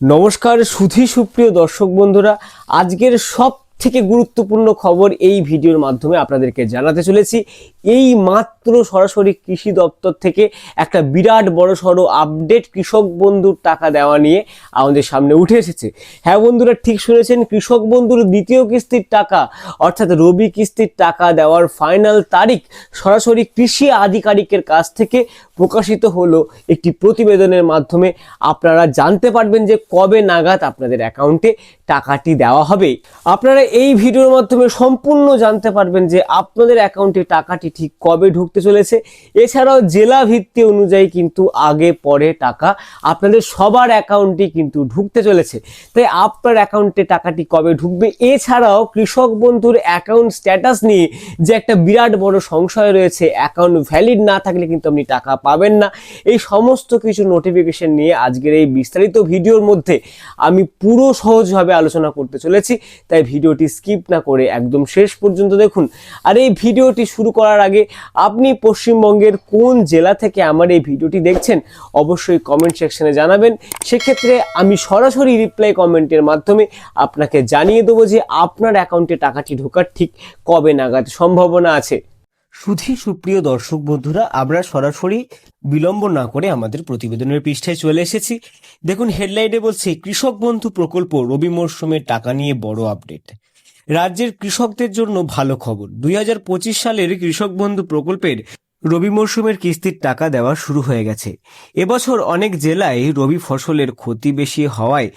নমস্কার সুধী সুপ্রিয় দর্শক বন্ধুরা আজকের সব থেকে গুরুত্বপূর্ণ খবর এই ভিডিওর মাধ্যমে আপনাদেরকে জানাতে চলেছি। এই মাত্র সরাসরি কৃষি দপ্তর থেকে একটা বিরাট বড় সড়ো আপডেট কৃষক বন্ধুর টাকা দেওয়া নিয়ে আমাদের সামনে উঠে এসেছে। হ্যাঁ বন্ধুরা, ঠিক শুনেছেন, কৃষক বন্ধুর দ্বিতীয় কিস্তির টাকা, অর্থাৎ রবি কিস্তির টাকা দেওয়ার ফাইনাল তারিখ সরাসরি কৃষি আধিকারিকের কাছ থেকে প্রকাশিত হলো একটি প্রতিবেদনের মাধ্যমে। আপনারা জানতে পারবেন যে কবে নাগাদ আপনাদের অ্যাকাউন্টে টাকাটি দেওয়া হবে। আপনারা এই ভিডিওর মাধ্যমে সম্পূর্ণ জানতে পারবেন যে আপনাদের অ্যাকাউন্টে টাকাটি ঠিক কবে ঢুকতে চলেছে। এছাড়াও জেলা ভিত্তি অনুযায়ী কিন্তু আগে পরে টাকা আপনাদের সবার অ্যাকাউন্টে কিন্তু ঢুকতে চলেছে। তাই আপনার অ্যাকাউন্টে টাকাটি কবে ঢুকবে, এছাড়াও কৃষক বন্ধুর অ্যাকাউন্ট স্ট্যাটাস নিয়ে যে একটা বিরাট বড় সংশয় রয়েছে, অ্যাকাউন্ট ভ্যালিড না থাকলে কিন্তু আপনি টাকা পাবেন না। এই সমস্ত কিছু নোটিফিকেশন নিয়ে আজকের এই বিস্তারিত ভিডিওর মধ্যে আমি পুরো সহজভাবে আলোচনা করতে চলেছি। তাই ভিডিওটি স্কিপ না করে একদম শেষ পর্যন্ত দেখুন। আর এই ভিডিওটি শুরু করার আগে আপনি পশ্চিমবঙ্গের কোন জেলা থেকে আমার এই ভিডিওটি দেখছেন, অবশ্যই কমেন্ট সেকশনে জানাবেন। সেক্ষেত্রে আমি সরাসরি রিপ্লাই কমেন্টের মাধ্যমে আপনাকে জানিয়ে দেবো যে আপনার অ্যাকাউন্টে টাকাটি ঢোকার ঠিক কবে নাগাদ সম্ভাবনা আছে। সুধী সুপ্রিয় দর্শক বন্ধুরা, আমরা সরাসরি বিলম্ব না করে আমাদের প্রতিবেদনের পৃষ্ঠায় চলে এসেছি। দেখুন হেডলাইনে বলছে, কৃষক বন্ধু প্রকল্প রবি মরশুমের টাকা নিয়ে বড় আপডেট রাজ্যের কৃষকদের জন্য ভালো খবর। দুই হাজার পঁচিশ সালের কৃষক বন্ধু প্রকল্পের রবি মরশুমের কিস্তির টাকা দেওয়া শুরু হয়ে গেছে। এবছর অনেক জেলায় রবি ফসলের ক্ষতি বেশি হওয়ায়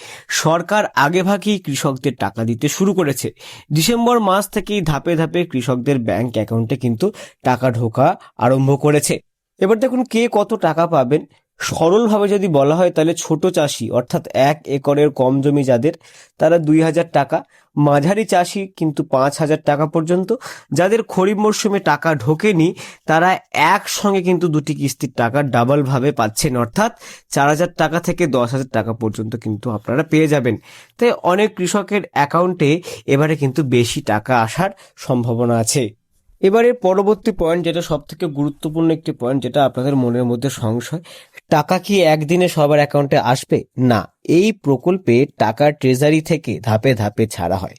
সরকার আগেভাগেই কৃষকদের টাকা দিতে শুরু করেছে। ডিসেম্বর মাস থেকেই ধাপে ধাপে কৃষকদের ব্যাংক অ্যাকাউন্টে কিন্তু টাকা ঢোকা আরম্ভ করেছে। এবার দেখুন কে কত টাকা পাবেন সরলভাবে যদি বলা হয়, তাহলে ছোট চাষি, অর্থাৎ এক একরের কম জমি যাদের, তারা দুই হাজার টাকা। মাঝারি চাষি কিন্তু পাঁচ হাজার টাকা পর্যন্ত। যাদের খরিফ মরশুমে টাকা ঢোকেনি, তারা একসঙ্গে কিন্তু দুটি কিস্তির টাকা ডাবল ভাবে পাচ্ছেন। অর্থাৎ চার হাজার টাকা থেকে দশ হাজার টাকা পর্যন্ত কিন্তু আপনারা পেয়ে যাবেন। তাই অনেক কৃষকের অ্যাকাউন্টে এবারে কিন্তু বেশি টাকা আসার সম্ভাবনা আছে। এবারে পরবর্তী পয়েন্ট যেটা সব থেকে গুরুত্বপূর্ণ একটি পয়েন্ট যেটা আপনাদের মনের মধ্যে সংশয়, টাকা কি একদিনে সবার অ্যাকাউন্টে আসবে? না, এই প্রকল্পে টাকা ট্রেজারি থেকে ধাপে ধাপে ছাড়া হয়।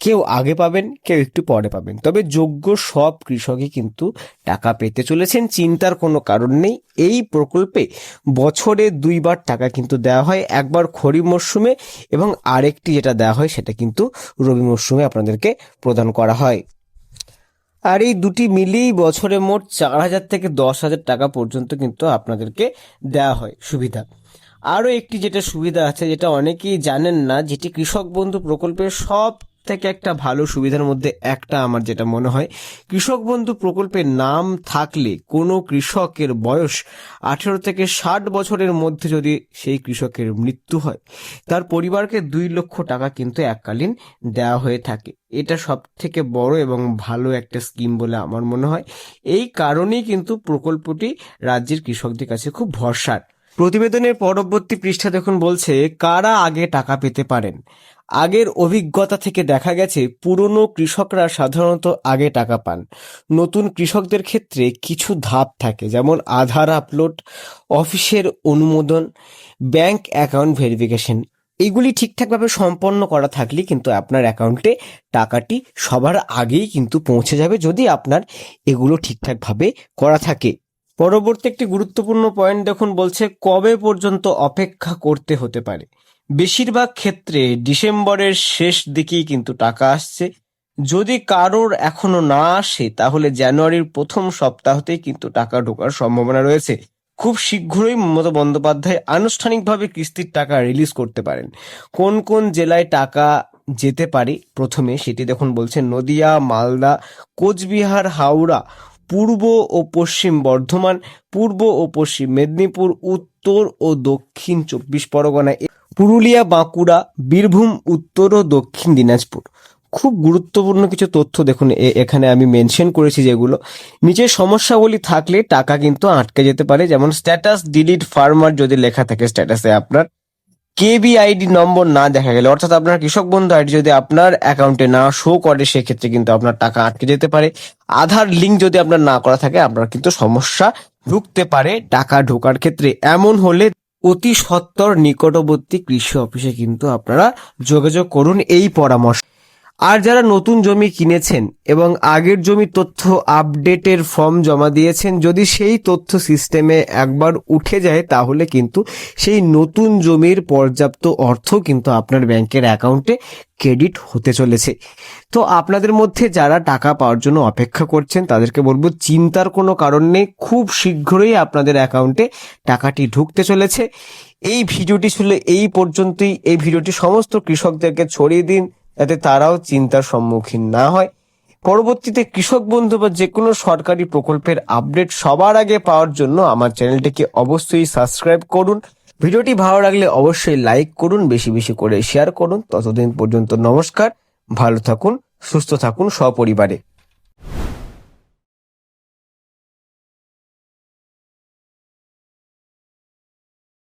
কেউ আগে পাবেন, কেউ একটু পরে পাবেন। তবে যোগ্য সব কৃষকই কিন্তু টাকা পেতে চলেছেন, চিন্তার কোনো কারণ নেই। এই প্রকল্পে বছরে দুইবার টাকা কিন্তু দেওয়া হয়, একবার খরিফ মরশুমে এবং আরেকটি যেটা দেওয়া হয় সেটা কিন্তু রবি মরশুমে আপনাদেরকে প্রদান করা হয়। আর এই দুটি মিলিয়েই বছরে মোট চার হাজার থেকে দশ হাজার টাকা পর্যন্ত কিন্তু আপনাদেরকে দেওয়া হয় সুবিধা। আরও একটি যেটা সুবিধা আছে, যেটা অনেকেই জানেন না, যেটি কৃষক বন্ধু প্রকল্পের সব থেকে একটা ভালো সুবিধার মধ্যে একটা আমার যেটা মনে হয়, কৃষক বন্ধু প্রকল্পের নাম থাকলে কোনো কৃষকের বয়স আঠেরো থেকে ষাট বছরের মধ্যে যদি সেই কৃষকের মৃত্যু হয়, তার পরিবারকে দুই লক্ষ টাকা কিন্তু এককালীন দেওয়া হয়ে থাকে। এটা সব থেকে বড় এবং ভালো একটা স্কিম বলে আমার মনে হয়। এই কারণেই কিন্তু প্রকল্পটি রাজ্যের কৃষকদের কাছে খুব ভরসার। প্রতিবেদনের পরবর্তী পৃষ্ঠা দেখুন বলছে, কারা আগে টাকা পেতে পারেন? আগের অভিজ্ঞতা থেকে দেখা গেছে, পুরনো কৃষকরা সাধারণত আগে টাকা পান। নতুন কৃষকদের ক্ষেত্রে কিছু ধাপ থাকে, যেমন আধার আপলোড, অফিসের অনুমোদন, ব্যাংক অ্যাকাউন্ট ভেরিফিকেশন। এইগুলি ঠিকঠাকভাবে সম্পন্ন করা থাকলে কিন্তু আপনার অ্যাকাউন্টে টাকাটি সবার আগেই কিন্তু পৌঁছে যাবে যদি আপনার এগুলো ঠিকঠাকভাবে করা থাকে। পরবর্তী একটি গুরুত্বপূর্ণ পয়েন্ট দেখুন, বলছে কবে পর্যন্ত অপেক্ষা করতে হতে পারে। বেশিরভাগ ক্ষেত্রে ডিসেম্বরের শেষ দিকেই কিন্তু টাকা আসছে। যদি কারোর এখনও না আসে, তাহলে জানুয়ারির প্রথম সপ্তাহতেই কিন্তু টাকা ঢোকার সম্ভাবনা রয়েছে। খুব শীঘ্রই মমতা বন্দ্যোপাধ্যায় আনুষ্ঠানিকভাবে কিস্তির টাকা রিলিজ করতে পারেন। কোন কোন জেলায় টাকা যেতে পারে প্রথমে সেটি দেখুন বলছে নদিয়া, মালদা, কোচবিহার, হাওড়া, পূর্ব ও পশ্চিম বর্ধমান, পূর্ব ও পশ্চিম মেদিনীপুর, উত্তর ও দক্ষিণ চব্বিশ পরগনা পুরুলিয়া, বাঁকুড়া, বীরভূম, উত্তর ও দক্ষিণ দিনাজপুর। খুব গুরুত্বপূর্ণ কিছু তথ্য দেখুন এখানে আমি মেনশন করেছি যেগুলো। নিচের সমস্যাগুলি থাকলে টাকা কিন্তু আটকে যেতে পারে, যেমন স্ট্যাটাস ডিলিট ফার্মার যদি লেখা থাকে স্ট্যাটাসে আপনার। কেবি আইডি নম্বর না দেখা গেলে, অর্থাৎ আপনার কৃষক বন্ধু আইডি যদি আপনার অ্যাকাউন্টে না শো করে, সেক্ষেত্রে কিন্তু আপনার টাকা আটকে যেতে পারে। আধার লিঙ্ক যদি আপনার না করা থাকে, আপনার কিন্তু সমস্যা ঢুকতে পারে। টাকা ঢোকার ক্ষেত্রে এমন হলে অতি সত্তর নিকটবর্তী কৃষি অফিসে কিন্তু আপনারা যোগাযোগ করুন এই পরামর্শ। আর যারা নতুন জমি কিনেছেন এবং আগের জমির তথ্য আপডেটের ফর্ম জমা দিয়েছেন, যদি সেই তথ্য সিস্টেমে একবার উঠে যায়, তাহলে কিন্তু সেই নতুন জমির পর্যাপ্ত অর্থ কিন্তু আপনার ব্যাংকের অ্যাকাউন্টে ক্রেডিট হতে চলেছে। তো আপনাদের মধ্যে যারা টাকা পাওয়ার জন্য অপেক্ষা করছেন, তাদেরকে বলব, চিন্তার কোনো কারণ নেই। খুব শীঘ্রই আপনাদের অ্যাকাউন্টে টাকাটি ঢুকতে চলেছে। এই ভিডিওটি ছিল এই পর্যন্তই। এই ভিডিওটি সমস্ত কৃষকদেরকে ছড়িয়ে দিন। যাতে তারাও চিন্তার সম্মুখীন না হয়। পরবর্তীতে কৃষক বন্ধু বা যে কোনো সরকারি প্রকল্পের আপডেট সবার আগে পাওয়ার জন্য আমার চ্যানেলটিকে অবশ্যই সাবস্ক্রাইব করুন। ভিডিওটি ভালো লাগলে অবশ্যই লাইক করুন, বেশি বেশি করে শেয়ার করুন। ততদিন পর্যন্ত নমস্কার, ভালো থাকুন, সুস্থ থাকুন সপরিবারে।